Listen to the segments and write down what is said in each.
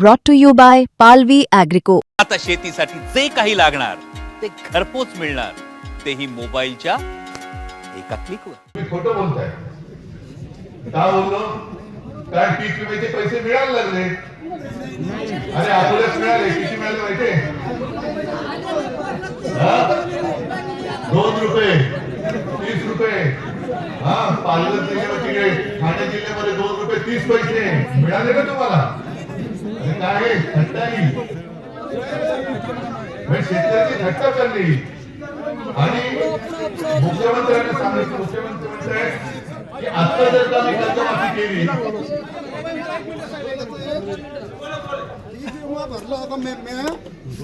brought to you by Palvi Agrico. आता शेतीसाठी जे काही लागणार ते घरपोच मिळणार. तेही मोबाईलच्या एका क्लिकवर तुम्ही खोटं बोलताय. का बोललो? कारण पीक विम्याचे पैसे मिळायला लागले. अरे आपल्याच मिळाले. किती मिळाले माहितीये हा? दोन रुपये. तीस रुपये. हा पालघर जिल्ह्यामध्ये ठाणे जिल्ह्यामध्ये दोन रुपये तीस पैसे. मिळाले का तुम्हाला? काय आहे? थट्टा ही. म्हणजे शेतकऱ्याची थट्टा चालली आणि मुख्यमंत्र्यांनी सांगितलं मुख्यमंत्री म्हणताय की आता जर का मी कर्जमाफी केली विमा भरला होता मे मे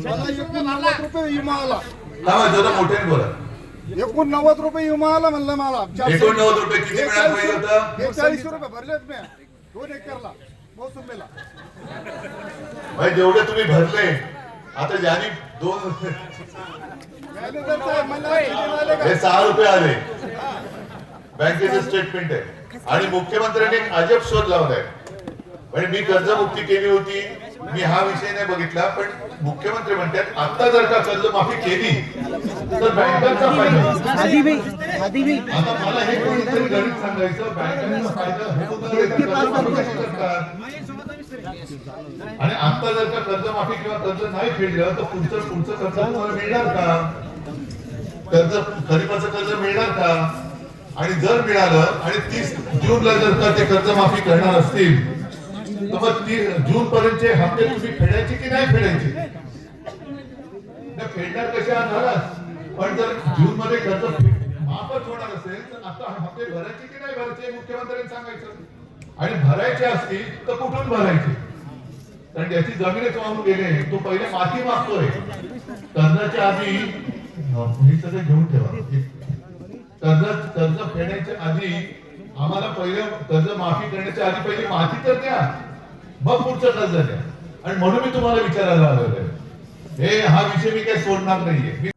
मला एकोणनव्वद रुपये विमा आला थांबा जरा मोठ्याने बोला एकोणनव्वद रुपये विमा आला म्हणलं मला एकोणनव्वद रुपये किती मिळायला पाहिजे होतं? एकचाळीस रुपये भरलेत मी दोन एकरला मोसंबीला भाई जेवढे तुम्ही भरले आता ज्यांनी दोन? हे सहा रुपये आले. बँकेचं स्टेटमेंट आहे. आणि मुख्यमंत्र्यांनी एक अजब शोध लावलाय. म्हणजे मी कर्जमुक्ती केली होती. मी हा विषय नाही बघितला पण मुख्यमंत्री म्हणतात आता जर का कर्जमाफी केली तर बँकांचा फायदा आता मला हे कोणीतरी गणित सांगायचं बँकांचा फायदा आणि आता जर का कर्जमाफी किंवा कर्ज नाही फेडलं तर पुढचं पुढचं कर्ज तुम्हाला मिळणार का? कर्ज खरीपाचं कर्ज मिळणार का? आणि जर मिळालं आणि तीस जूनला जर का ते कर्जमाफी करणार असतील तर मग ती जून पर्यंतचे हप्ते तुम्ही फेडायचे की नाही फेडायचे? फेडणार कशा झालाच पण जर जून मध्ये कर्ज माफच होणार असेल तर आता हप्ते भरायचे की नाही भरायचे मुख्यमंत्र्यांनी सांगायचं. आणि भरायचे असतील तर कुठून भरायचे? कारण त्याची जमिनीच वाहून गेले तो पहिले माती मागतोय. कर्जाच्या आधी हे सगळं घेऊन ठेवा. कर्ज कर्ज फेडण्याच्या आधी आम्हाला पहिले कर्ज माफी करण्याच्या आधी पहिले माती तर द्या. मग पुढचं कर्ज द्या. आणि म्हणून मी तुम्हाला विचारायला आलेलो आहे. हे हा विषय मी काही सोडणार नाहीये. मी